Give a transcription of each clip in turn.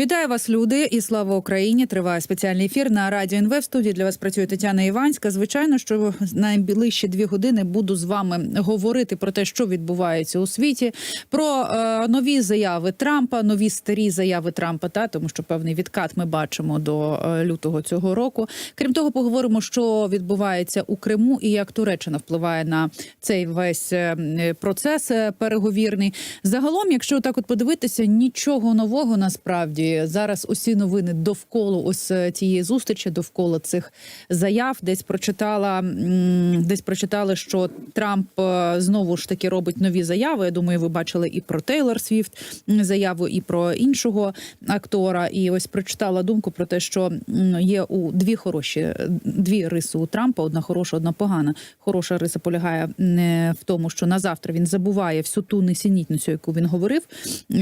Вітаю вас, люди, і слава Україні! Триває спеціальний ефір на радіо НВ. В студії для вас працює Тетяна Іванська. Звичайно, що найближчі дві години буду з вами говорити про те, що відбувається у світі, про е, нові заяви Трампа, нові старі заяви Трампа, та тому що певний відкат ми бачимо до е, лютого цього року. Крім того, поговоримо, що відбувається у Криму і як Туреччина впливає на цей весь е, процес е, переговірний. Загалом, якщо так от подивитися, нічого нового насправді зараз усі новини довкола ось е, цієї зустрічі, довкола цих заяв. Десь прочитала десь прочитали, що Трамп е, знову ж таки робить нові заяви. Я думаю, ви бачили і про Тейлор Свіфт заяву, і про іншого актора. І ось прочитала думку про те, що є у дві хороші е, дві риси у Трампа: одна хороша, одна погана. Хороша риса полягає не в тому, що на завтра він забуває всю ту несенітницю, яку він говорив.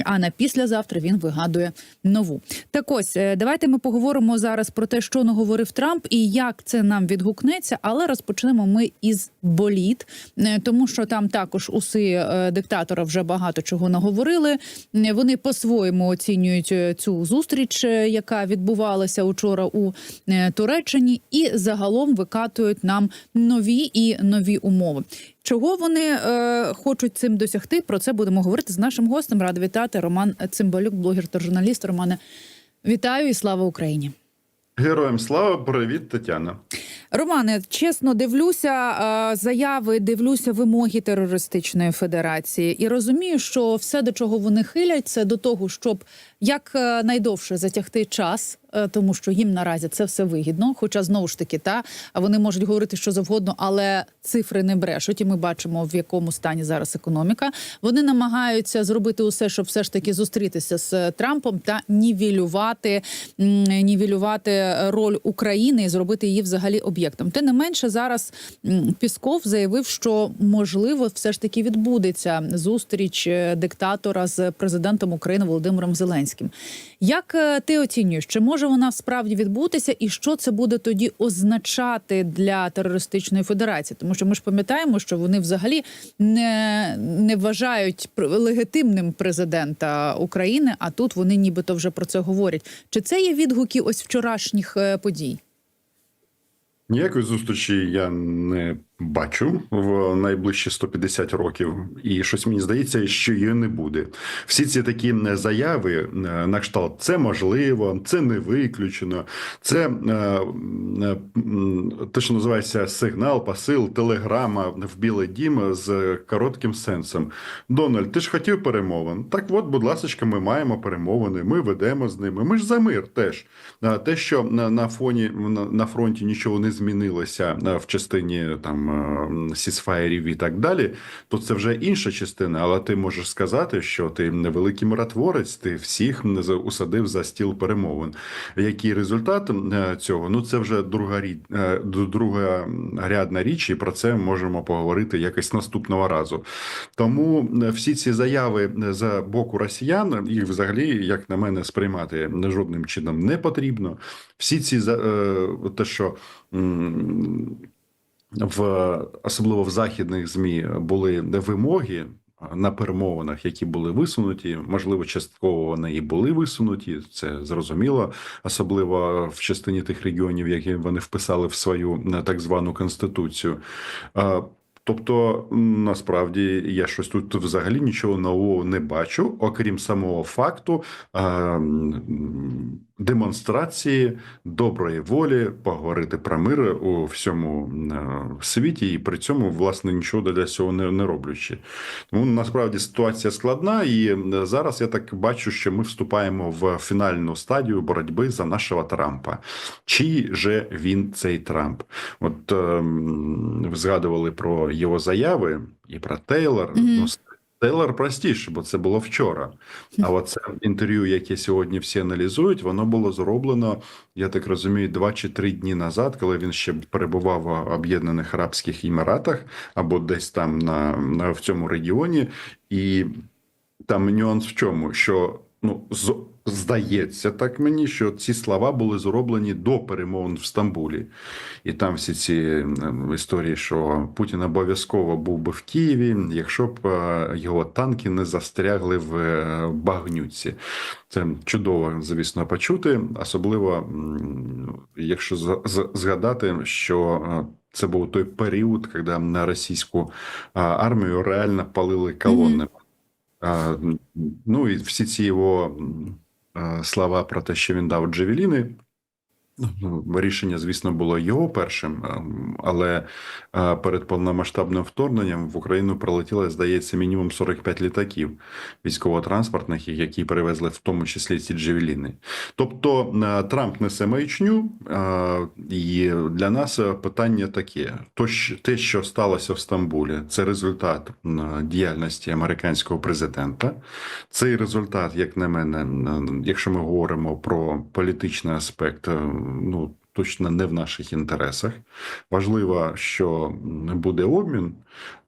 А на післязавтра він вигадує нову. Так ось е, давайте ми поговоримо зараз про те, що наговорив Трамп і як це нам відгукнеться. Але розпочнемо ми із боліт, е, тому що там також уси е, диктатора вже багато чого наговорили. Вони по-своєму оцінюють цю зустріч, яка відбувалася учора у Туреччині, і загалом викатують нам нові і нові умови. Чого вони е, хочуть цим досягти? Про це будемо говорити з нашим гостем. Рада вітати Роман Цимбалюк, блогер та журналіст. Романе, вітаю і слава Україні. Героям слава, привіт, Тетяна. Романе, чесно дивлюся е, заяви, дивлюся вимоги терористичної федерації і розумію, що все, до чого вони хилять, це до того, щоб як е, найдовше затягти час, е, тому що їм наразі це все вигідно. Хоча знову ж таки, та вони можуть говорити що завгодно, але цифри не брешуть. І ми бачимо в якому стані зараз економіка. Вони намагаються зробити усе, щоб все ж таки зустрітися з Трампом та нівелювати, нівелювати роль України і зробити її взагалі об'єктом. Тим не менше, зараз Пісков заявив, що можливо все ж таки відбудеться зустріч е, диктатора з президентом України Володимиром Зеленським. Як е, ти оцінюєш, чи може вона справді відбутися, і що це буде тоді означати для терористичної федерації? Тому що ми ж пам'ятаємо, що вони взагалі не, не вважають легітимним президента України, а тут вони нібито вже про це говорять. Чи це є відгуки ось вчорашніх е, подій? Ніякої зустрічі я не бачу в найближчі 150 років, і щось мені здається, що її не буде. Всі ці такі е, заяви е, на кшталт це можливо, це не виключено. Це е, те, що називається сигнал, посил, телеграма в Білий Дім з коротким сенсом. Дональд, ти ж хотів перемовин. Так, от, будь ласка, ми маємо перемовини. Ми ведемо з ними. Ми ж за мир теж. Те, що на, фоні на, фронті нічого не змінилося в частині там е, сісфаєрів і так далі, то це вже інша частина. Але ти можеш сказати, що ти невеликий миротворець, ти всіх за- усадив за стіл перемовин. Який результат е, цього? Ну це вже друга е, друга рядна річ, і про це можемо поговорити якось наступного разу. Тому всі ці заяви з боку росіян, їх взагалі, як на мене, сприймати жодним чином не потрібно. Всі ці за- е, те, що в особливо в західних змі були вимоги. На перемовинах, які були висунуті, можливо, частково вони і були висунуті. Це зрозуміло, особливо в частині тих регіонів, які вони вписали в свою е, так звану конституцію. Е, Тобто, насправді я щось тут взагалі нічого нового не бачу, окрім самого факту е, демонстрації доброї волі поговорити про мир у всьому е, світі, і при цьому власне нічого для цього не, не роблячи. Тому насправді ситуація складна, і е, зараз я так бачу, що ми вступаємо в фінальну стадію боротьби за нашого Трампа. Чий же він цей Трамп? От ви згадували про його заяви і про Тейлор. Мгм. Ну, Тейлор простіше, бо це було вчора. А це інтерв'ю, яке сьогодні всі аналізують, воно було зроблено, я так розумію, два чи три дні назад, коли він ще перебував в Об'єднаних Арабських Еміратах або десь там на, на в цьому регіоні, і там нюанс в чому, що ну з, Здається, так мені, що ці слова були зроблені до перемовин в Стамбулі, і там всі ці ем, історії, що Путін обов'язково був би в Києві, якщо б е, його танки не застрягли в е, багнюці. Це чудово, звісно, почути, особливо якщо згадати, що е, це був той період, коли на російську армію реально палили колони. Ну і всі ці його слова про те, що він дав Джевеліни. Ну, рішення, звісно, було його першим, але перед повномасштабним вторгненням в Україну прилетіло, здається, мінімум 45 літаків військово-транспортних, які перевезли в тому числі ці джевеліни. Тобто Трамп несе маячню, і для нас питання таке: то те, що сталося в Стамбулі, це результат діяльності американського президента. Цей результат, як на мене, якщо ми говоримо про політичний аспект, ну точно не в наших інтересах. Важливо, що буде обмін,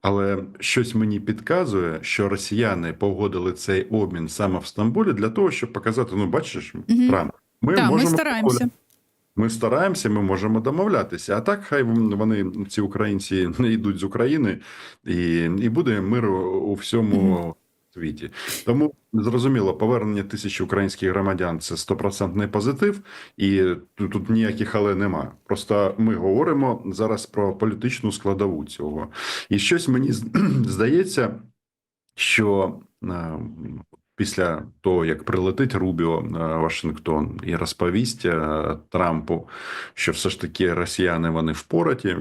але щось мені підказує, що росіяни погодили цей обмін саме в Стамбулі для того, щоб показати: ну, бачиш, Мгм. Трамп, ми Так, ми стараємося. ми стараємося, ми можемо домовлятися. А так, хай вони ці українці не йдуть з України, і, і буде мир у у всьому світі. Тому зрозуміло, повернення тисячі українських громадян це стопроцентний позитив, і тут, тут ніяких але нема. Просто ми говоримо зараз про політичну складову цього. І щось мені здається, що е, після того, як прилетить Рубіо Вашингтон і розповість е, Трампу, що все ж таки росіяни вони впораті,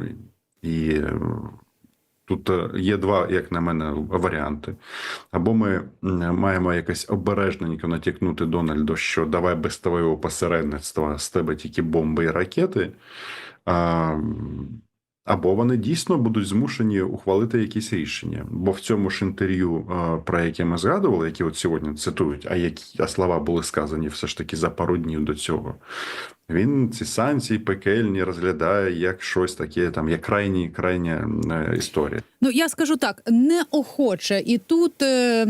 і тут е, є два, як на мене, варіанти. Або ми маємо якось обережненько натякнути Дональду, що давай без твоєго посередництва з тебе тільки бомби і ракети. Або вони дійсно будуть змушені ухвалити якісь рішення. Бо в цьому ж інтерв'ю, е, про яке ми згадували, які от сьогодні цитують, а які а слова були сказані все ж таки за пару днів до цього. Він ці санкції пекельні розглядає як щось таке, там як крайні, крайня е, історія. Ну я скажу так, неохоче. І тут е,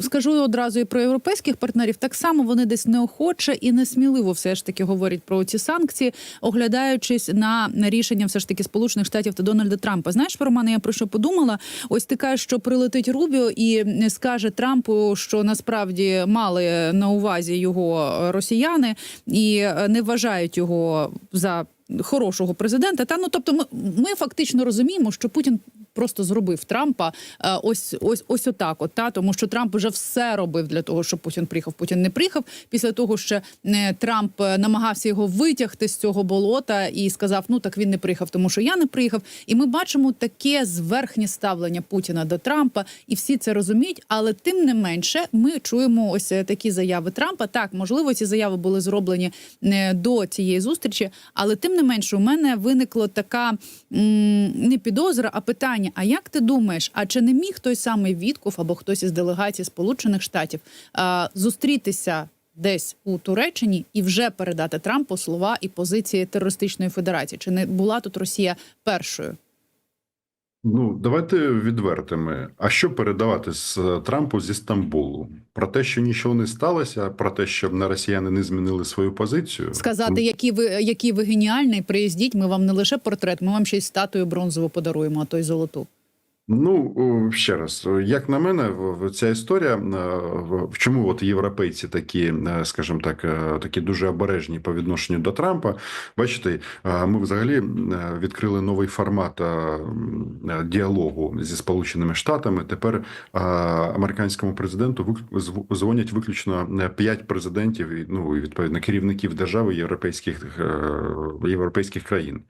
скажу одразу і про європейських партнерів. Так само вони десь неохоче і несміливо все ж таки говорять про ці санкції, оглядаючись на, на рішення все ж таки Сполучених Штатів та Дональда Трампа. Знаєш, про мене я про що подумала? Ось ти кажеш, що прилетить Рубіо і скаже Трампу, що насправді мали на увазі його росіяни і е, не вважають його за хорошого президента. Та ну тобто, ми, ми фактично розуміємо, що Путін просто зробив Трампа е, ось ось ось отак. От та тому, що Трамп вже все робив для того, щоб Путін приїхав. Путін не приїхав. Після того, що е, Трамп е, намагався його витягти з цього болота і сказав: Ну так він не приїхав, тому що я не приїхав. І ми бачимо таке зверхнє ставлення Путіна до Трампа, і всі це розуміють. Але тим не менше, ми чуємо ось такі заяви Трампа. Так, можливо, ці заяви були зроблені е, до цієї зустрічі, але тим не менше, у мене виникло така м, не підозра, а питання: а як ти думаєш, а чи не міг той самий Вітков або хтось із делегації Сполучених Штатів а, зустрітися? Десь у Туреччині і вже передати Трампу слова і позиції терористичної федерації. Чи не була тут Росія першою? Ну, давайте відвертими. А що передавати з е, Трампу зі Стамбулу? Про те, що нічого не сталося, про те, щоб на росіяни не змінили свою позицію. Сказати, які ви які ви геніальний, приїздіть. Ми вам не лише портрет, ми вам ще й статую бронзову подаруємо, а то й золоту. Ну ще раз, як на мене, ця історія е, в- чому от європейці такі, е, скажімо так, е, такі дуже обережні по відношенню до Трампа. Бачите, ми взагалі відкрили новий формат діалогу зі Сполученими Штатами. Тепер американському президенту дзвонять виключно п'ять президентів, ну і відповідно керівників держави європейських європейських країн.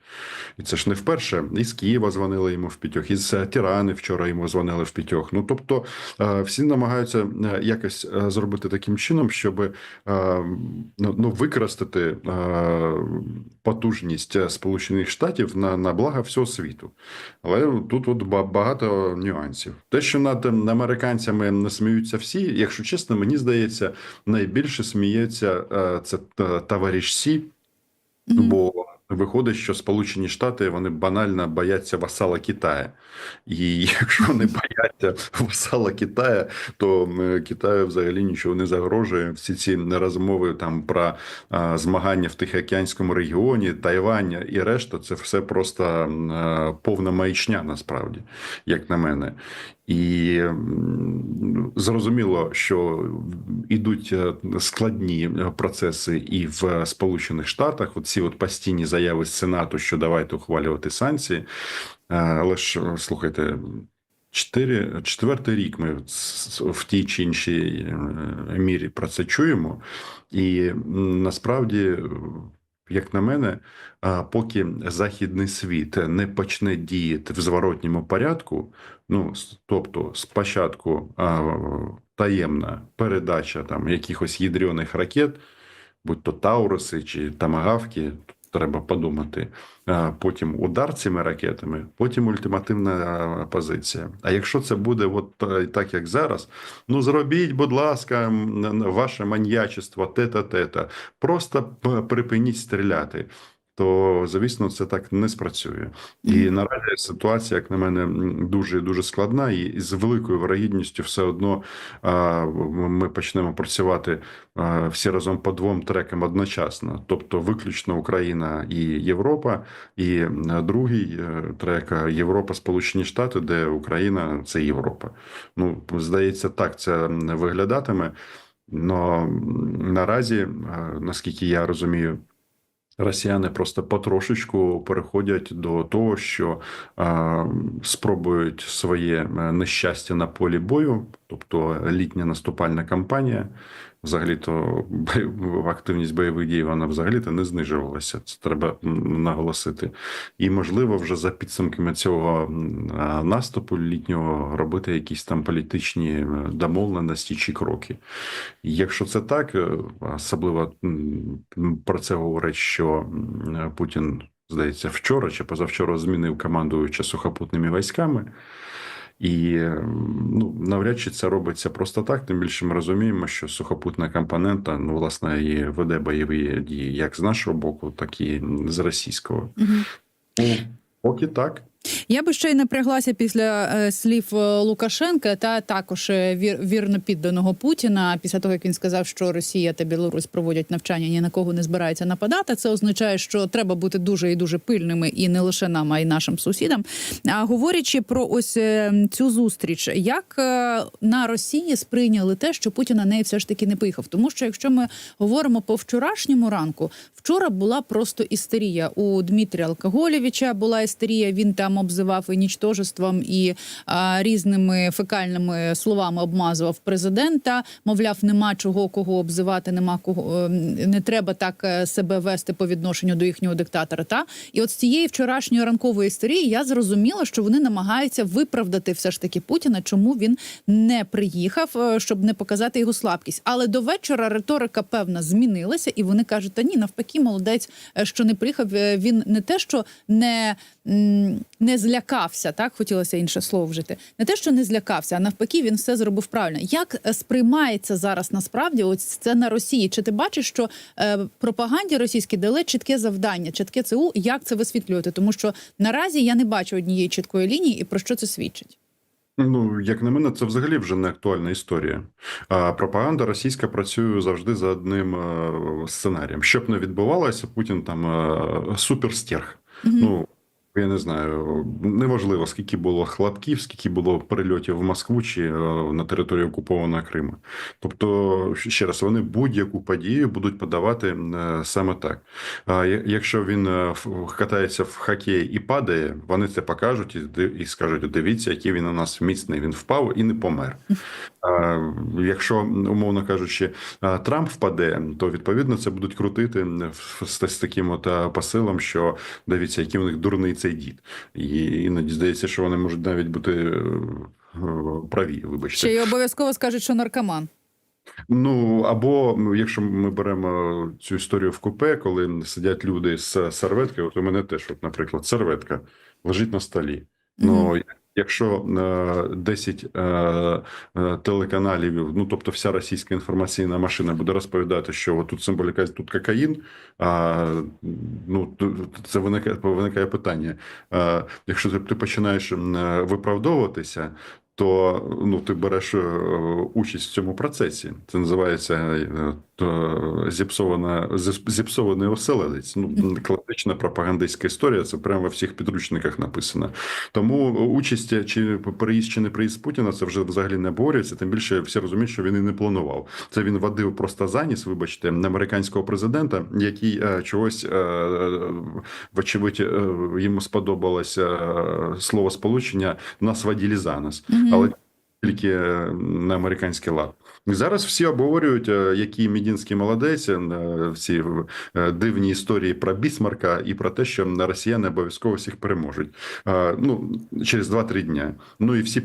І це ж не вперше. Із Києва дзвонили йому в п'ятьох, із е, Тірани вчора йому дзвонили в п'ятьох. Ну тобто е, всі намагаються е, якось е, зробити таким чином, щоб ну, ну, використати потужність Сполучених Штатів на, на благо всього світу. Але тут от ба- багато нюансів. Те, що над американцями не сміються всі, якщо чесно, мені здається, найбільше сміється це товариш Сі. Бо Виходить, що Сполучені Штати вони банально бояться васала Китая, і якщо вони бояться васала Китая, то Китаю взагалі нічого не загрожує. Всі ці розмови там про а, змагання в Тихоокеанському регіоні, Тайвань і решта, це все просто а, повна маячня, насправді, як на мене. І зрозуміло, що ідуть е, складні процеси і в Сполучених Штатах. Оці от постійні заяви з Сенату, що давайте ухвалювати санкції. Е, Але ж слухайте. Четвертий рік ми в тій чи іншій е, мірі про це чуємо, і насправді, як на мене, поки західний світ не почне діяти в зворотньому порядку, ну тобто спочатку таємна передача там якихось ядрених ракет, будь то Тауруси чи Тамагавки, треба подумати. Потім удар цими ракетами, потім ультимативна позиція. А якщо це буде от е, так, як зараз, ну зробіть, будь ласка, ваше маньячество, тета тета. Просто припиніть стріляти. То, звісно, це так не спрацює. І наразі ситуація, як на мене, дуже дуже складна, і з великою вирогідністю все одно а, ми почнемо працювати а, всі разом по двом трекам одночасно, тобто виключно Україна і Європа, і е, другий е, трек е, Європа, Сполучені Штати, де Україна це Європа. Ну здається, так це виглядатиме. Но наразі, наскільки я розумію, Росіяни просто потрошечку переходять до того, що е, спробують своє е, нещастя на полі бою, тобто літня наступальна кампанія. Взагалі-то активність бойових дій вона взагалі-то не знижувалася. Це треба наголосити. І можливо, вже за підсумками цього наступу літнього робити якісь там політичні е, домовленості чи кроки. Якщо це так, е, особливо про це говорить, що Путін, здається, вчора чи позавчора змінив командуюча сухопутними військами. І ну, навряд чи це робиться просто так. Тим більше ми розуміємо, що сухопутна компонента, ну, власне, і веде бойові дії як з нашого боку, так і з російського. Поки так. Я би ще й напряглася після е, слів е, Лукашенка та також е, вір, вірно підданого Путіна. Після того як він сказав, що Росія та Білорусь проводять навчання, ні на кого не збираються нападати. Це означає, що треба бути дуже і дуже пильними, і не лише нам, а й нашим сусідам. А говорячи про ось цю зустріч, як на Росії сприйняли те, що Путін на неї все ж таки не поїхав? Тому що якщо ми говоримо по вчорашньому ранку, вчора була просто істерія. У Дмитрія Алкоголєвича була істерія. Він там обзивав і нічтожеством і а, різними фекальними словами обмазував президента. Мовляв, нема чого кого обзивати, нема кого е, не треба так е, себе вести по відношенню до їхнього диктатора. Та і от з цієї вчорашньої ранкової істерії я зрозуміла, що вони намагаються виправдати все ж таки Путіна, чому він не приїхав, е, щоб не показати його слабкість. Але до вечора риторика певна змінилася, і вони кажуть: та ні, навпаки, молодець, е, що не приїхав. Він не те, що не, не злякався, так хотілося інше слово вжити. Не те, що не злякався, а навпаки, він все зробив правильно. Як е, сприймається зараз насправді ось це на Росії? Чи ти бачиш, що е, пропаганді російській дали чітке завдання, чітке ЦУ, як це висвітлювати? Тому що наразі я не бачу однієї чіткої лінії, і про що це свідчить? Ну, як на мене, це взагалі вже не актуальна історія. А пропаганда російська працює завжди за одним е, сценарієм. Що б не відбувалося, Путін там суперстерг. Мгм. Ну, я не знаю, неважливо, скільки було хлопків, скільки було прильотів в Москву чи е, на території окупованого Криму. Тобто, ще раз, вони будь-яку подію будуть подавати е, саме так. Якщо він е, катається в хокей і падає, вони це покажуть і, скажуть: дивіться, який він у нас міцний. Він впав і не помер. Якщо, умовно кажучи, Трамп впаде, то відповідно це будуть крутити з таким от посилом, що дивіться, який у них дурний цей дід. І іноді здається, що вони можуть навіть бути е, праві. Вибачте. Ще й обов'язково скажуть, що наркоман. Ну або якщо ми беремо цю історію в купе, коли сидять люди з серветкою, от у мене теж, от, наприклад, серветка лежить на столі. Ну Якщо е, 10 е, е, телеканалів, ну тобто вся російська інформаційна машина буде розповідати, що тут символіка, тут кокаїн, а ну це виникає, виникає питання. Е, Якщо ти, починаєш е, виправдовуватися, то ну ти береш е, участь в цьому процесі. Це називається е, зіпсована зіпсований оселедець. Ну класична пропагандистська історія. Це прямо во всіх підручниках написано. Тому участь чи приїзд чи не приїзд Путіна це вже взагалі не обговорюється. Тим більше всі розуміють, що він і не планував. Це він водив просто заніс, вибачте, на американського президента, який е, чогось е, вочевидь е, йому сподобалося слово сполучення нас водили за нас, але тільки на американський лад. Зараз всі обговорюють, е, який Мідінський молодець, е, всі е, дивні історії про Бісмарка і про те, що росіяни обов'язково всіх переможуть. Ну, через 2-3 дня. Ну і всі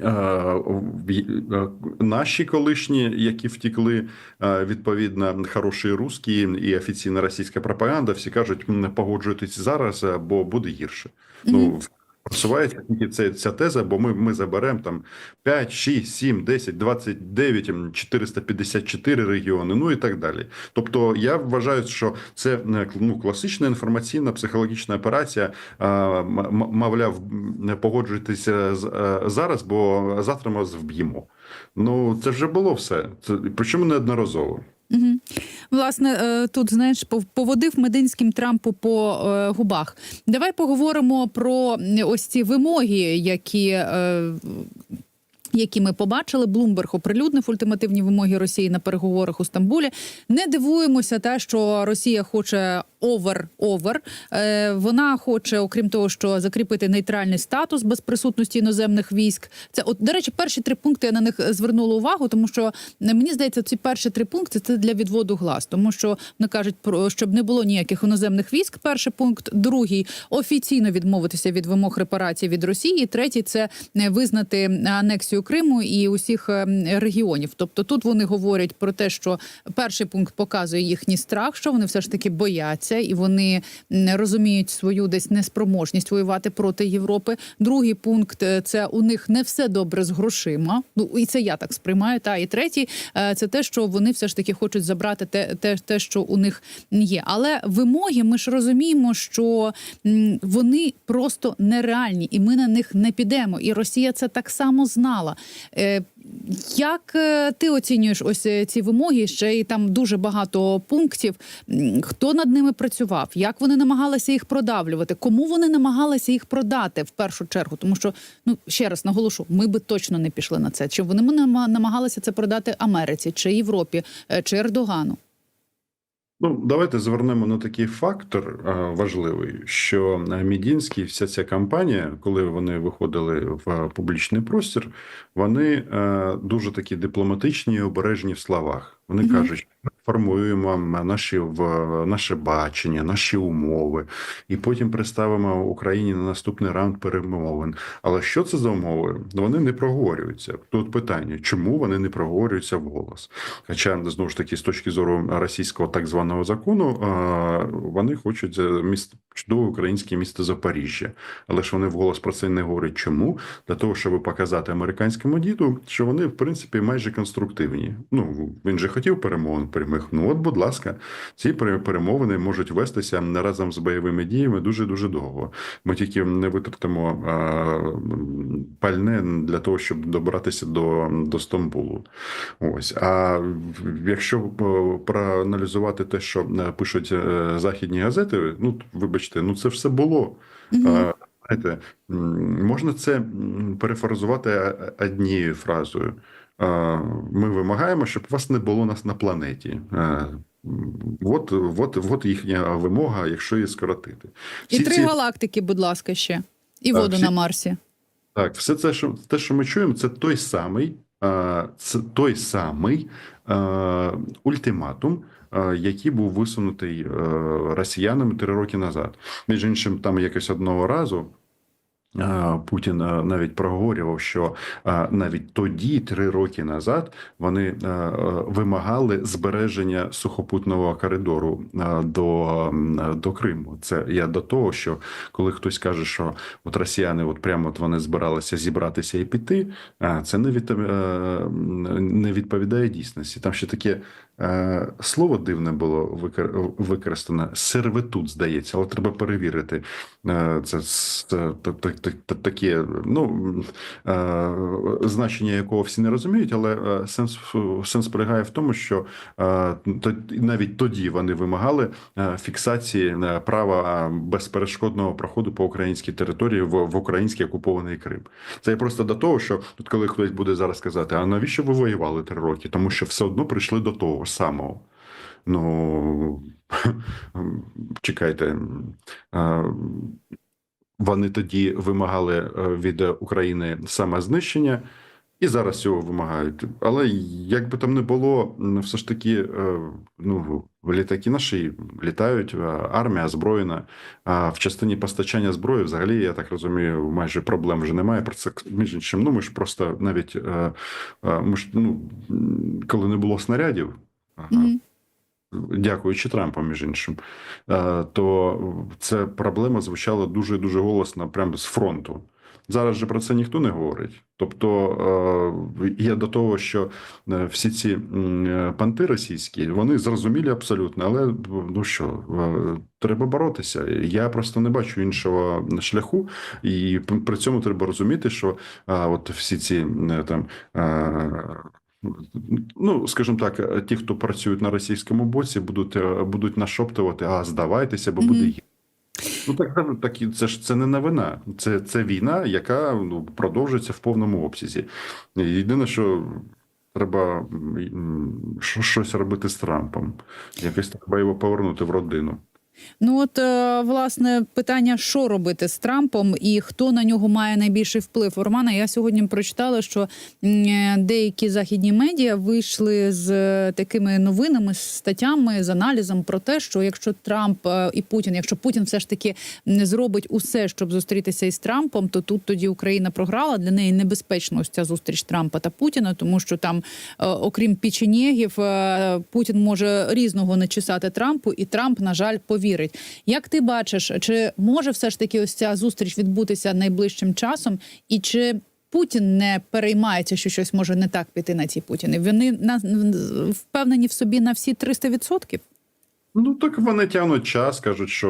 е, Наші колишні, які втікли, відповідно, хороші русські і офіційна російська пропаганда, всі кажуть, «М, погоджуйтесь зараз, бо буде гірше. Ну, просувається тільки ця, ця теза, бо ми, ми заберемо там 5, 6, 7, 10, 29, м, 454 регіони, ну і так далі. Тобто я вважаю, що це е, ну, класична інформаційна психологічна операція. а, Мовляв, не погоджуйтеся е, зараз, бо завтра ми вас вб'ємо. Ну це вже було все. Це причому неодноразово. Угу. Власне, е, тут знаєш, пов- поводив Мединським Трампу по е, губах. Давай поговоримо про ось ці вимоги, які. Які ми побачили, Блумберг оприлюднив ультимативні вимоги Росії на переговорах у Стамбулі. Не дивуємося, те, що Росія хоче овер-овер. Вона хоче, окрім того, що закріпити нейтральний статус без присутності іноземних військ. Це от до речі, перші три пункти я на них звернула увагу, тому що е, мені здається, ці перші три пункти це для відводу глаз, тому що вони кажуть про щоб не було ніяких іноземних військ. Перший пункт, другий офіційно відмовитися від вимог репарації від Росії. Третій це е, визнати анексію Криму і усіх е, регіонів. Тобто тут вони говорять про те, що перший пункт показує їхній страх, що вони все ж таки бояться і вони розуміють свою десь неспроможність воювати проти Європи. Другий пункт е, це у них не все добре з грошима. Ну і це я так сприймаю. Та і третій е, це те, що вони все ж таки хочуть забрати те, те, те, що у них є. Але вимоги, ми ж розуміємо, що вони просто нереальні, і ми на них не підемо. І Росія це так само знала. Е, Як е, ти оцінюєш ось е, ці вимоги? Ще й там дуже багато пунктів. Хто над ними працював? Як вони намагалися їх продавлювати? Кому вони намагалися їх продати в першу чергу? Тому що ну ще раз наголошу, ми би точно не пішли на це. Чи вони нама- намагалися це продати Америці, чи Європі, чи Ердогану? Ну, давайте звернемо на такий фактор е, важливий, що е, Мідінський, вся ця кампанія, коли вони виходили в публічний простір, вони е, дуже такі дипломатичні і обережні в словах. Вони Мгм. кажуть, формуємо наші в наше бачення, наші умови, і потім представимо Україні на наступний раунд перемовин. Але що це за умови? Вони не проговорюються. Тут питання, чому вони не проговорюються вголос? Хоча знову ж таки, з точки зору російського так званого закону, е, вони хочуть місто чудове українське місто Запоріжжя, але ж вони вголос про це не говорять. Чому? Для того, щоб показати американському діду, що вони в принципі майже конструктивні. Ну він же хотів перемовин прямих. Ну от, будь ласка, ці пере- перемовини можуть вестися не разом з бойовими діями дуже дуже довго. Ми тільки не витратимо пальне для того, щоб добратися до, до Стамбулу. Ось. А якщо е, проаналізувати те, що е, пишуть е, західні газети, ну вибачте, ну це все було. А, Знаєте, можна це перефразувати однією фразою. Ми вимагаємо, щоб вас не було нас на планеті. От, от, от їхня вимога, якщо її скоротити. І три ці- галактики, будь ласка, ще і воду всі- на Марсі. Так, все це, що те, що ми чуємо, це той самий, це той самий ультиматум, який був висунутий е, росіянами три роки назад. Між іншим, там якось одного разу. Е, Путін е, навіть проговорював, що е, навіть тоді, три роки назад, вони вимагали збереження сухопутного коридору до, до Криму. Це я до того, що коли хтось каже, що от росіяни, от прямо от вони збиралися зібратися і піти, це не від не відповідає дійсності. Там ще таке слово дивне було використане сервитут, здається, але треба перевірити. Е, Це таке, ну е, значення якого всі не розуміють, але е, сенс сенс полягає в тому, що е, навіть тоді вони вимагали е, фіксації е, права безперешкодного проходу по українській території в, український окупований Крим. Це просто до того, що тут, коли хтось буде зараз казати, а навіщо ви воювали три роки? Тому що все одно прийшли до того ж самого. Ну чекайте, вони тоді вимагали е, від України самознищення. І зараз цього вимагають. Але як би там не було, все ж таки, е, ну, літаки наші літають, армія озброєна. А в частині постачання зброї, взагалі, я так розумію, майже проблем вже немає. Про це між іншим. Ну, ми ж просто навіть е, ми ж, ну, коли не було снарядів. Ага, дякуючи Трампу, між іншим, е, то ця проблема звучала дуже дуже голосно, прямо з фронту. Зараз же про це ніхто не говорить. Тобто е, є до того, що е, всі ці панти російські, вони зрозумілі абсолютно, але ну що, треба боротися. Я просто не бачу іншого шляху, і при цьому треба розуміти, що от всі ці там. Е, Ну, скажімо так, ті, хто працюють на російському боці, будуть, е, будуть нашоптувати, а здавайтеся, бо буде гірше. Ну так, так, це ж це не новина. Це, це війна, яка ну, продовжується в повному обсязі. Єдине, що треба щось робити з Трампом. Якось треба його повернути в родину. Ну от е, власне питання, що робити з Трампом і хто на нього має найбільший вплив. Романа, я сьогодні прочитала, що е, деякі західні медіа вийшли з е, такими новинами, статтями, з аналізом про те, що якщо Трамп і Путін, якщо Путін все ж таки не зробить усе, щоб зустрітися із Трампом, то тут тоді Україна програла. Для неї небезпечно ось ця зустріч Трампа та Путіна, тому що там, окрім печенєгів, е, Путін може різного начесати Трампу, і Трамп, на жаль, повірить. Як ти бачиш, чи може все ж таки ось ця зустріч відбутися найближчим часом, і чи Путін не переймається, що щось може не так піти на ці Путіни? Вони впевнені в собі на всі 300%? Ну так вони тягнуть час, кажуть, що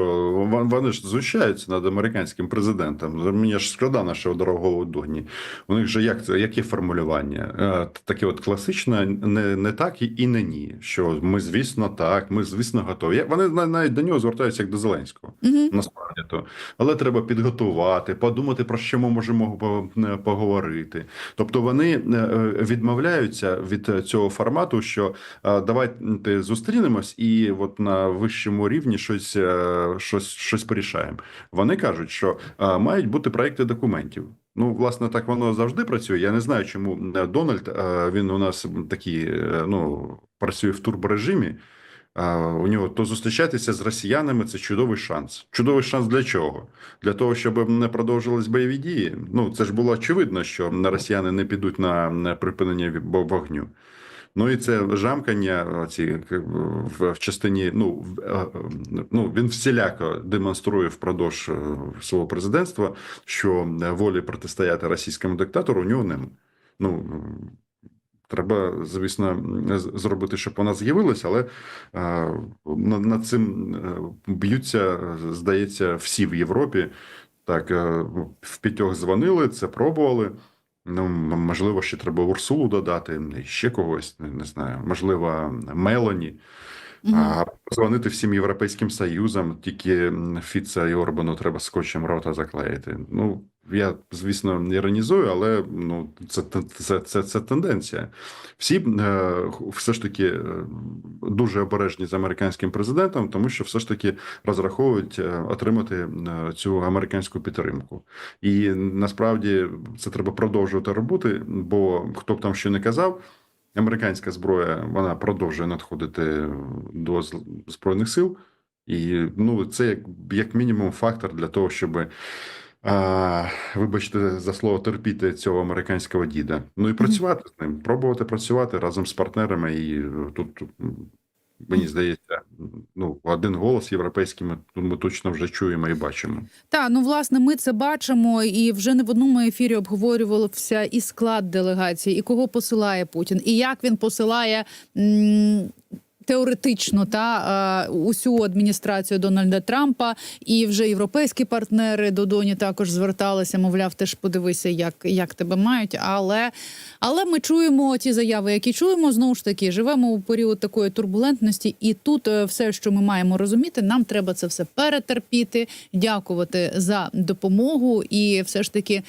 вон- вони ж знущаються над американським президентом. Мені ж шкода нашого дорогого догні. У них же як це яке формулювання? Е, Таке от класичне, не, не так і не ні. Що ми, звісно, так, ми, звісно, готові. Вони на- навіть до нього звертаються як до Зеленського. Угу. Насправді то, але треба підготувати, подумати про що ми можемо е, поговорити. Тобто вони е, е, відмовляються від цього формату, що давайте зустрінемось і от на вищому рівні щось, щось, щось порішаємо. Вони кажуть, що мають бути проекти документів. Ну, власне, так воно завжди працює. Я не знаю, чому Дональд він у нас такий, ну працює в турборежимі. У нього то зустрічатися з росіянами це чудовий шанс. Чудовий шанс для чого? Для того, щоб не продовжились бойові дії. Ну це ж було очевидно, що росіяни не підуть на припинення вогню. Ну і це жамкання ці в, в частині. Ну, е, е, ну він всіляко демонструє впродовж е, свого президентства, що волі протистояти російському диктатору у нього немає. Ну Треба, звісно, зробити, щоб вона з'явилася, але е, над, цим е, б'ються, здається, всі в Європі. Так, е, в п'ятьох дзвонили, це пробували. Ну, можливо, ще треба Урсулу додати, ще когось, не, не знаю, можливо, Мелані. А дзвонити всім європейським союзам, тільки Фіца і Орбану треба скотчем рота заклеїти. Ну я звісно іронізую, але ну це це, це, це тенденція. Всі е, все ж таки е, дуже обережні з американським президентом, тому що все ж таки розраховують е, отримати е, цю американську підтримку. І насправді це треба продовжувати робити, бо хто б там що не казав. Американська зброя вона продовжує надходити до збройних сил, і ну це як, як мінімум фактор для того, щоб А, вибачте за слово терпіти цього американського діда. Ну і працювати з ним, пробувати працювати разом з партнерами. І е, тут мені здається, ну один голос європейський ми, ми точно вже чуємо і бачимо. Та ну власне, ми це бачимо, і вже не в одному ефірі обговорювався і склад делегації, і кого посилає Путін, і як він посилає. М- Теоретично та е, усю адміністрацію Дональда Трампа і вже європейські партнери до Доні також зверталися. Мовляв, теж подивися, як, як тебе мають. Але, але ми чуємо ті заяви, які чуємо. Знову ж таки, живемо у період такої турбулентності, і тут е, все, що ми маємо розуміти, нам треба це все перетерпіти, дякувати за допомогу, і все ж таки.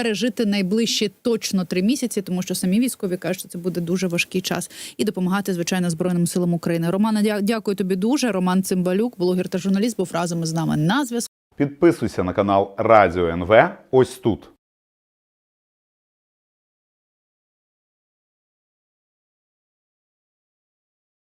Пережити найближчі точно три місяці, тому що самі військові кажуть, що це буде дуже важкий час, і допомагати звичайно збройним силам України. Романа, дя- дякую тобі дуже. Роман Цимбалюк, блогер та журналіст, був разом із нами на зв'язку. Підписуйся на канал Радіо НВ ось тут.